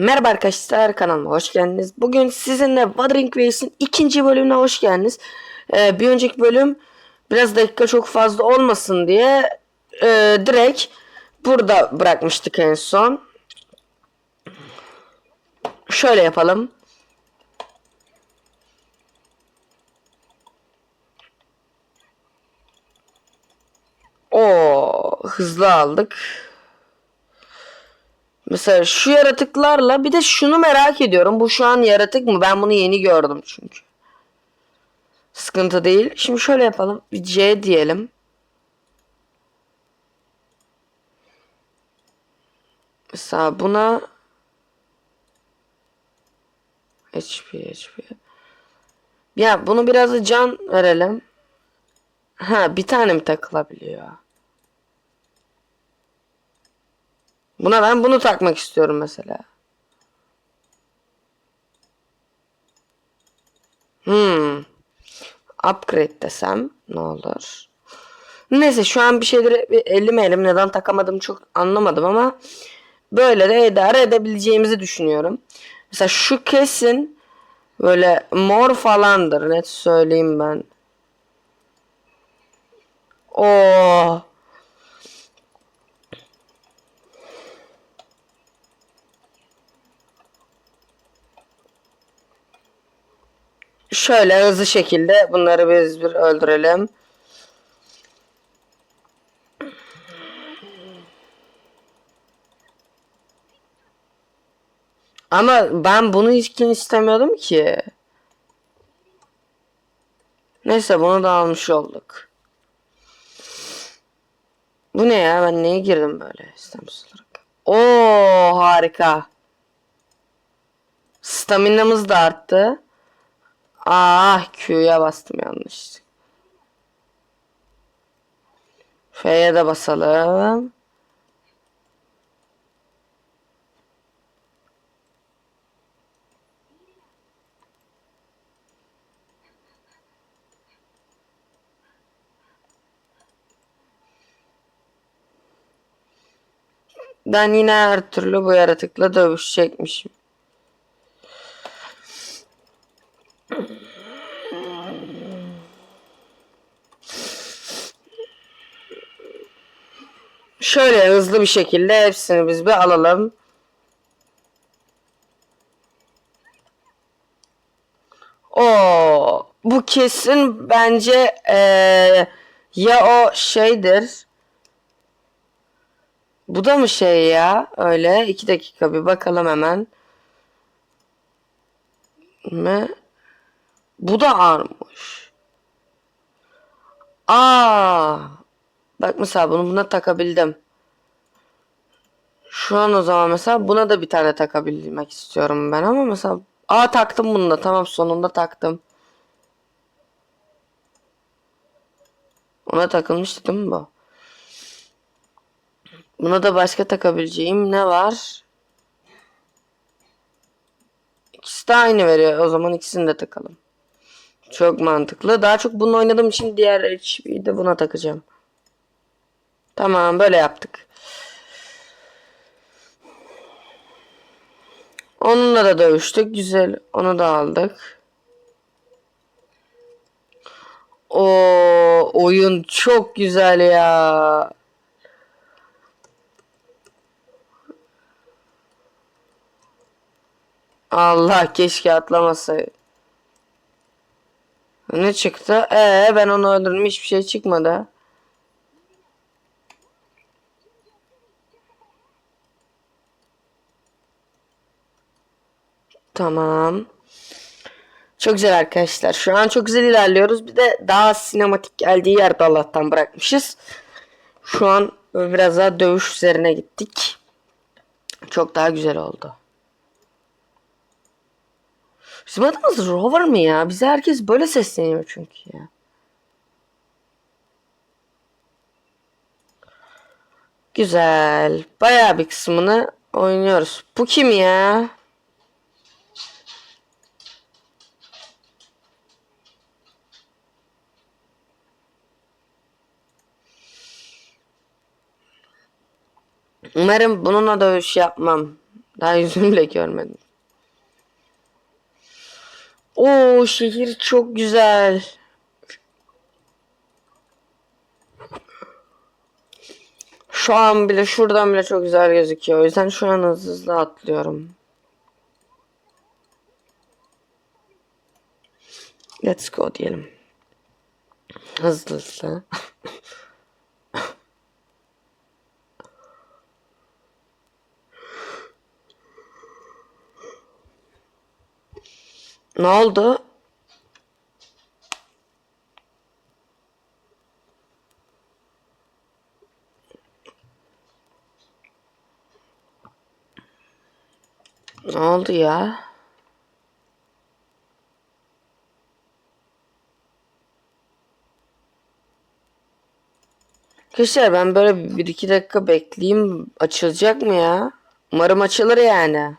Merhaba arkadaşlar kanalıma hoş geldiniz. Bugün sizinle Wuthering Wave's'in ikinci bölümüne hoş geldiniz. Ee, bir önceki bölüm biraz dakika çok fazla olmasın diye e, direkt burada bırakmıştık en son. Şöyle yapalım. O hızlı aldık. Mesela şu yaratıklarla bir de şunu merak ediyorum. Bu şu an yaratık mı? Ben bunu yeni gördüm çünkü. Sıkıntı değil. Şimdi şöyle yapalım. Bir C diyelim. Mesela buna HP HP. Ya bunu biraz da can verelim. Ha bir tane mi takılabiliyor? Buna ben bunu takmak istiyorum mesela. Hmm. Upgrade desem ne olur? Neyse şu an bir şeyleri elim elim neden takamadım çok anlamadım ama böyle de idare edebileceğimizi düşünüyorum. Mesela şu kesin böyle mor falandır net söyleyeyim ben. Oo. Şöyle hızlı şekilde bunları biz bir öldürelim. Ama ben bunu hiç istemiyordum ki. Neyse bunu da almış olduk. Bu ne ya? Ben neye girdim böyle istemsiz olarak? Oo harika. Staminamız da arttı. Ah Q'ya bastım yanlış. F'ye de basalım. Ben yine her türlü bu yaratıkla dövüşecekmişim. Şöyle hızlı bir şekilde hepsini biz bir alalım. O bu kesin bence eee, ya o şeydir. Bu da mı şey ya? Öyle iki dakika bir bakalım hemen. Mi? Bu da armış. Aa. Bak mesela bunu buna takabildim. Şu an o zaman mesela buna da bir tane takabilmek istiyorum ben ama mesela Aa taktım bunu da tamam sonunda taktım. Ona takılmıştı değil mi bu? Buna da başka takabileceğim ne var? İkisi de aynı veriyor. O zaman ikisini de takalım. Çok mantıklı. Daha çok bunu oynadığım için diğer HP'yi de buna takacağım. Tamam böyle yaptık. Onunla da dövüştük. Güzel. Onu da aldık. O oyun çok güzel ya. Allah keşke atlamasaydı. Ne çıktı? Ee ben onu öldürdüm hiçbir şey çıkmadı. Tamam. Çok güzel arkadaşlar. Şu an çok güzel ilerliyoruz. Bir de daha sinematik geldiği yerde Allah'tan bırakmışız. Şu an biraz daha dövüş üzerine gittik. Çok daha güzel oldu. Bizim adımız Rover mı ya? Bize herkes böyle sesleniyor çünkü ya. Güzel. Bayağı bir kısmını oynuyoruz. Bu kim ya? Umarım bununla dövüş yapmam. Daha yüzünü bile görmedim. Oo şehir çok güzel. Şu an bile şuradan bile çok güzel gözüküyor. O yüzden şu an hızlı hızlı atlıyorum. Let's go diyelim. Hızlı hızlı. ne oldu? Ne oldu ya? Arkadaşlar ben böyle bir iki dakika bekleyeyim. Açılacak mı ya? Umarım açılır yani.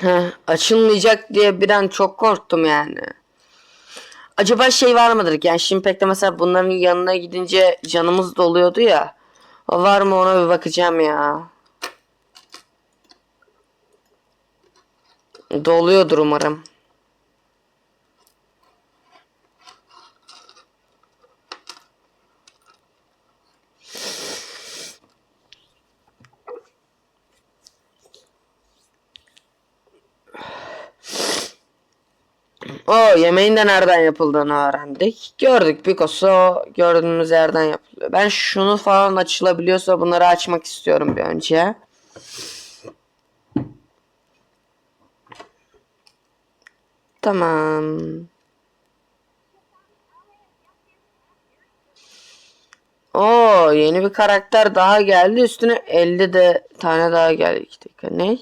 Heh, açılmayacak diye bir an çok korktum yani. Acaba şey var mıdır? Yani Şimpek'te mesela bunların yanına gidince canımız doluyordu ya. O var mı ona bir bakacağım ya. Doluyordur umarım. O yemeğin de nereden yapıldığını öğrendik. Gördük Picasso gördüğümüz yerden yapılıyor. Ben şunu falan açılabiliyorsa bunları açmak istiyorum bir önce. Tamam. Oo yeni bir karakter daha geldi. Üstüne 50 de tane daha geldi. İki dakika. Ne?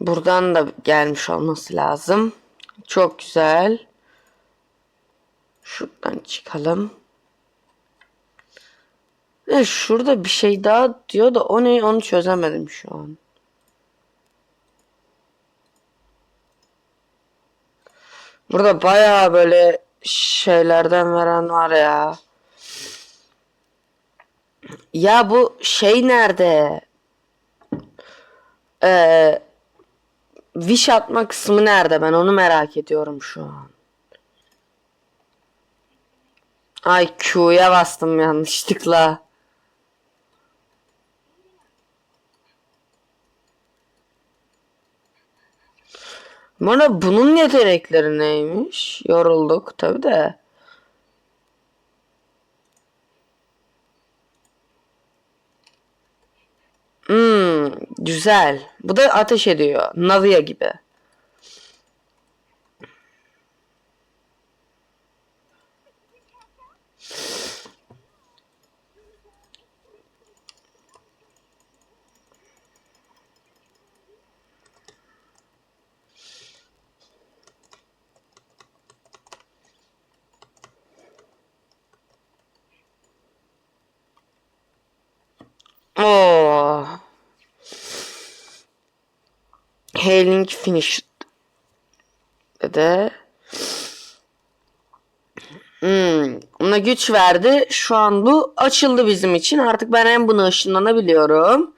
Buradan da gelmiş olması lazım. Çok güzel. Şuradan çıkalım. E, şurada bir şey daha diyor da o ne onu çözemedim şu an. Burada bayağı böyle şeylerden veren var ya. Ya bu şey nerede? Ee, Wish atma kısmı nerede? Ben onu merak ediyorum şu an. Ay Q'ya bastım yanlışlıkla. Bana bunun yetenekleri neymiş? Yorulduk tabi de. Hmm, güzel. Bu da ateş ediyor. Navia gibi. Oo. Hailing finished. De. Hmm, ona güç verdi. Şu an bu açıldı bizim için. Artık ben hem bunu ışınlanabiliyorum.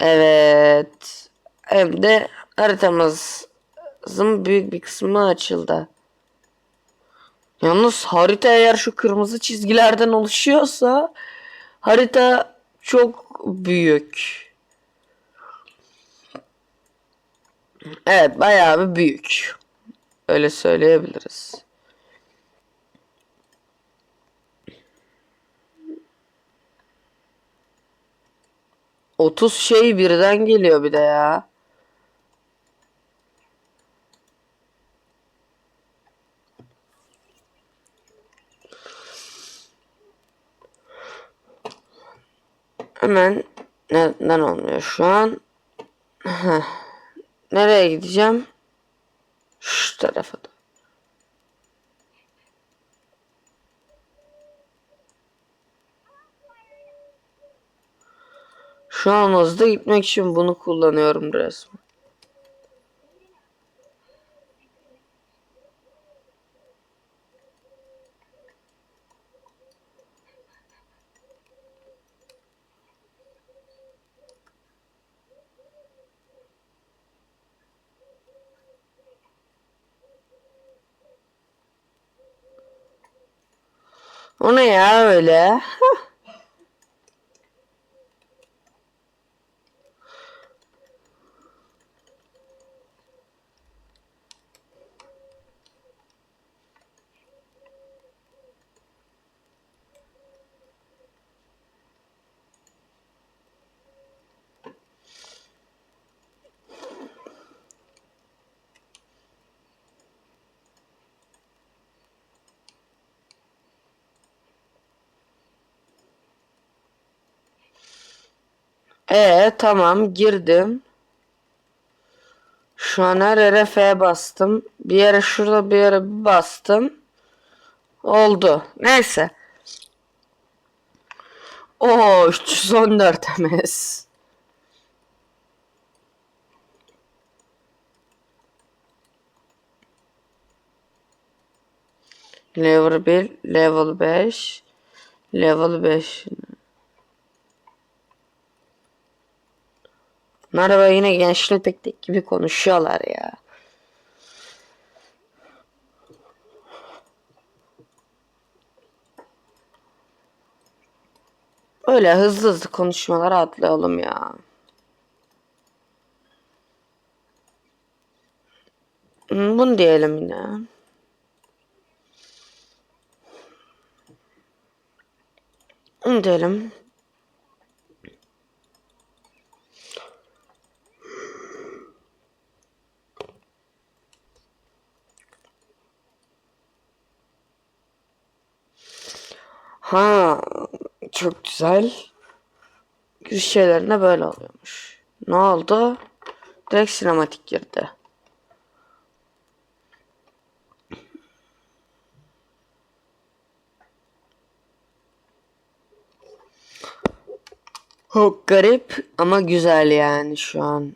Evet. Hem de haritamızın büyük bir kısmı açıldı. Yalnız harita eğer şu kırmızı çizgilerden oluşuyorsa harita çok büyük. Evet bayağı bir büyük. Öyle söyleyebiliriz. Otuz şey birden geliyor bir de ya. Hemen neden olmuyor şu an? Heh. Nereye gideceğim? Şu tarafa da. Şu an hızlı gitmek için bunu kullanıyorum resmen. O ne ya öyle? E tamam girdim. Şu an her yere F bastım. Bir yere şurada bir yere bastım. Oldu. Neyse. Oo 314 MS. Level 1, level 5, level 5. Merhaba yine gençlik tek gibi konuşuyorlar ya. Öyle hızlı hızlı konuşmalar atlayalım ya. Hmm, Bunu diyelim yine. Bunu diyelim. Ha, çok güzel. Güz şeylerine böyle oluyormuş. Ne oldu? Direkt sinematik girdi. Çok garip ama güzel yani şu an.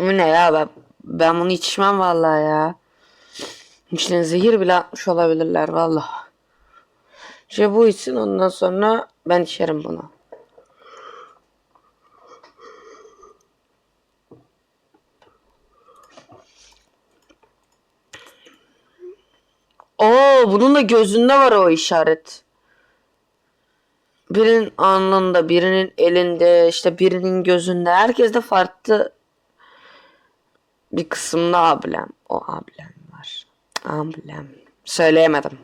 Bu ne ya ben, ben bunu içmem vallahi ya. İçine zehir bile atmış olabilirler vallahi. İşte bu için ondan sonra ben içerim bunu. Oo bunun da gözünde var o işaret. Birinin alnında, birinin elinde, işte birinin gözünde. Herkes de farklı bir kısımda ablem. O ablem var. Ablem. Söyleyemedim.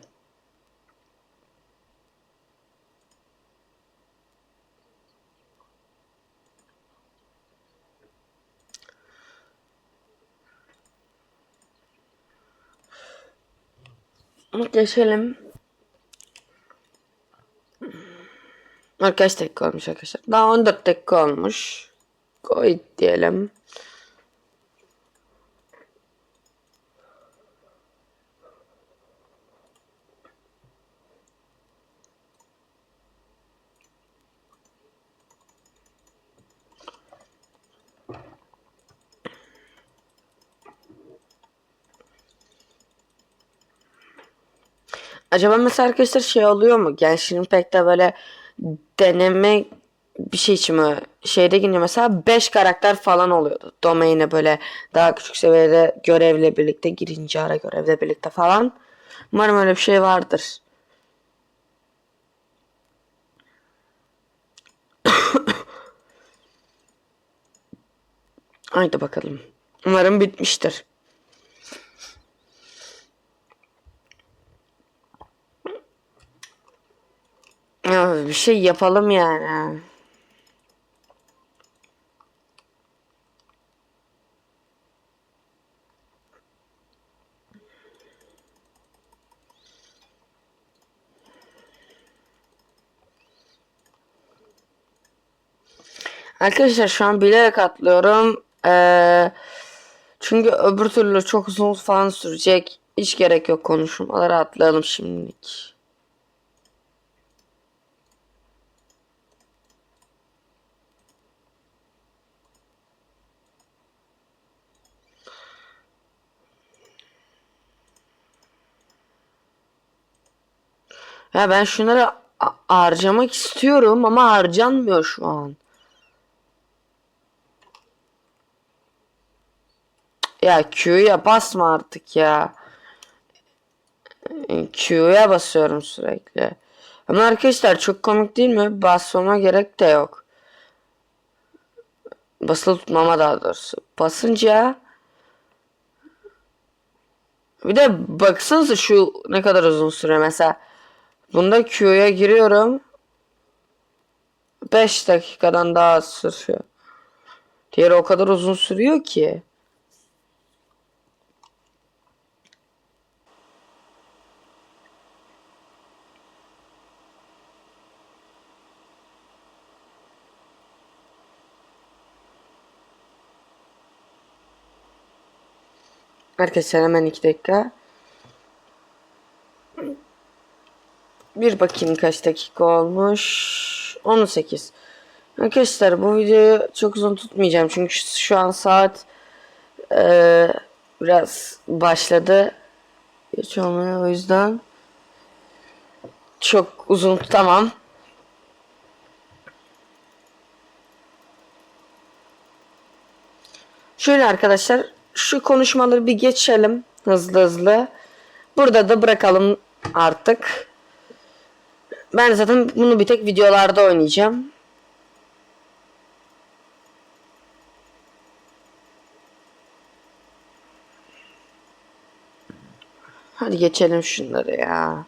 Geçelim. Kaç dakika olmuş arkadaşlar? Daha 14 dakika olmuş. Koy diyelim. Acaba mesela arkadaşlar şey oluyor mu? Genshin Impact'te böyle deneme bir şey için mi? Şeyde girince mesela 5 karakter falan oluyordu. Domain'e böyle daha küçük seviyede görevle birlikte girince ara görevle birlikte falan. Umarım öyle bir şey vardır. Haydi bakalım. Umarım bitmiştir. bir şey yapalım yani. Arkadaşlar şu an bilerek atlıyorum. Ee, çünkü öbür türlü çok uzun falan sürecek. Hiç gerek yok konuşmalara atlayalım şimdilik. Ya ben şunları harcamak istiyorum ama harcanmıyor şu an. Ya Q'ya basma artık ya. Q'ya basıyorum sürekli. Ama arkadaşlar çok komik değil mi? Basmama gerek de yok. Basılı tutmama daha doğrusu. Basınca bir de baksanıza şu ne kadar uzun süre mesela. Bunda Q'ya giriyorum. 5 dakikadan daha az sürüyor. Diğeri o kadar uzun sürüyor ki. Arkadaşlar hemen 2 dakika. Bir bakayım kaç dakika olmuş. 18. Arkadaşlar bu videoyu çok uzun tutmayacağım. Çünkü şu an saat eee, biraz başladı. Geç olmaya o yüzden çok uzun tutamam. Şöyle arkadaşlar şu konuşmaları bir geçelim hızlı hızlı. Burada da bırakalım artık. Ben zaten bunu bir tek videolarda oynayacağım. Hadi geçelim şunları ya.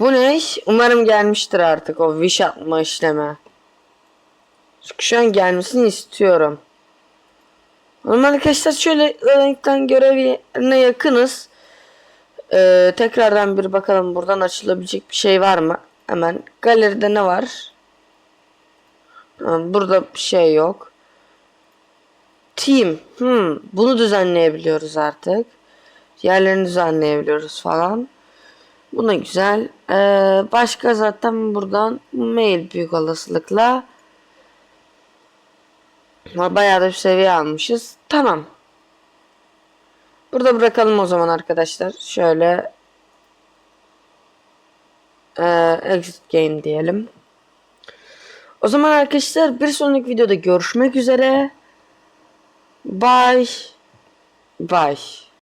Bu ne? Umarım gelmiştir artık o wish atma işleme. Çünkü şu an gelmesini istiyorum. Ama arkadaşlar şöyle renkten görev yerine yakınız. Ee, tekrardan bir bakalım buradan açılabilecek bir şey var mı? Hemen galeride ne var? Burada bir şey yok. Team. Hmm, bunu düzenleyebiliyoruz artık. Yerlerini düzenleyebiliyoruz falan. Bu da güzel. Ee, başka zaten buradan mail büyük olasılıkla. Bayağı da bir seviye almışız. Tamam. Burada bırakalım o zaman arkadaşlar. Şöyle eee, exit game diyelim. O zaman arkadaşlar bir sonraki videoda görüşmek üzere. Bye. Bye.